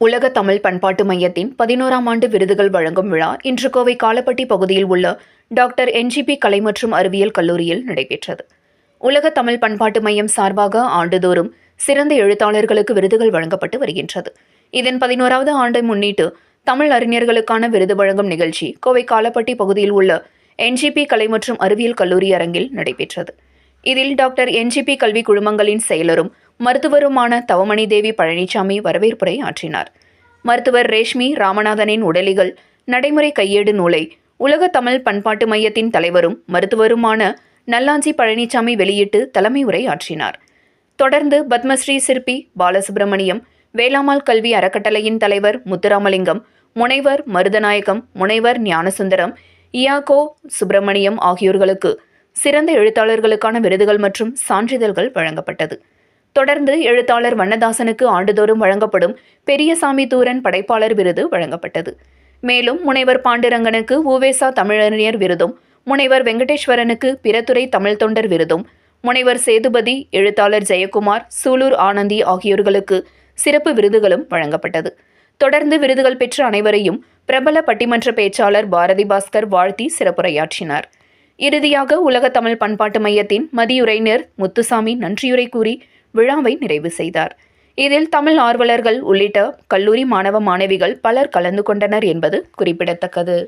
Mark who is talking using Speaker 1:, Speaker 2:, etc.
Speaker 1: உலக தமிழ் பண்பாட்டு மையத்தின் பதினோராம் ஆண்டு விருதுகள் வழங்கும் விழா இன்று கோவை காலப்பட்டி பகுதியில் உள்ள டாக்டர் என்ஜிபி கலை மற்றும் அறிவியல் கல்லூரியில் நடைபெற்றது. உலக தமிழ் பண்பாட்டு மையம் சார்பாக ஆண்டுதோறும் சிறந்த எழுத்தாளர்களுக்கு விருதுகள் வழங்கப்பட்டு வருகின்றது. இதன் பதினோராவது ஆண்டை முன்னிட்டு தமிழ் அறிஞர்களுக்கான விருது வழங்கும் நிகழ்ச்சி கோவை காலப்பட்டி பகுதியில் உள்ள என்ஜிபி கலை மற்றும் அறிவியல் கல்லூரி அரங்கில் நடைபெற்றது. இதில் டாக்டர் என்ஜிபி கல்வி குழுமங்களின் செயலரும் மருத்துவருமான தவமணி தேவி பழனிசாமி வரவேற்புரை ஆற்றினார். மருத்துவர் ரேஷ்மி ராமநாதனின் உடலிகள் நடைமுறை கையேடு நூலை உலக தமிழ் பண்பாட்டு மையத்தின் தலைவரும் மருத்துவருமான நல்லாஞ்சி பழனிசாமி வெளியிட்டு தலைமை உரை ஆற்றினார். தொடர்ந்து பத்மஸ்ரீ சிற்பி பாலசுப்பிரமணியம் வேளாமால் கல்வி அறக்கட்டளையின் தலைவர் முத்துராமலிங்கம் முனைவர் மருதநாயகம் முனைவர் ஞானசுந்தரம் இயாகோ சுப்பிரமணியம் ஆகியோர்களுக்கு சிறந்த எழுத்தாளர்களுக்கான விருதுகள் மற்றும் சான்றிதழ்கள் வழங்கப்பட்டது. தொடர்ந்து எழுத்தாளர் வண்ணதாசனுக்கு ஆண்டுதோறும் வழங்கப்படும் பெரியசாமி தூரன் படைப்பாளர் விருது வழங்கப்பட்டது. மேலும் முனைவர் பாண்டுரங்கனுக்கு ஊவேசா தமிழறிஞர் விருதும் முனைவர் வெங்கடேஸ்வரனுக்கு பிறத்துறை தமிழ் தொண்டர் விருதும் முனைவர் சேதுபதி எழுத்தாளர் ஜெயக்குமார் சூலூர் ஆனந்தி ஆகியோர்களுக்கு சிறப்பு விருதுகளும் வழங்கப்பட்டது. தொடர்ந்து விருதுகள் பெற்ற அனைவரையும் பிரபல பட்டிமன்ற பேச்சாளர் பாரதி பாஸ்கர் வாழ்த்தி சிறப்புரையாற்றினார். இறுதியாக உலக தமிழ் பண்பாட்டு மையத்தின் மதியுரைஞர் முத்துசாமி நன்றியுரை கூறி விழாவை நிறைவு செய்தார். இதில் தமிழ் ஆர்வலர்கள் உள்ளிட்ட கல்லூரி மாணவ மாணவிகள் பலர் கலந்து கொண்டனர் என்பது குறிப்பிடத்தக்கது.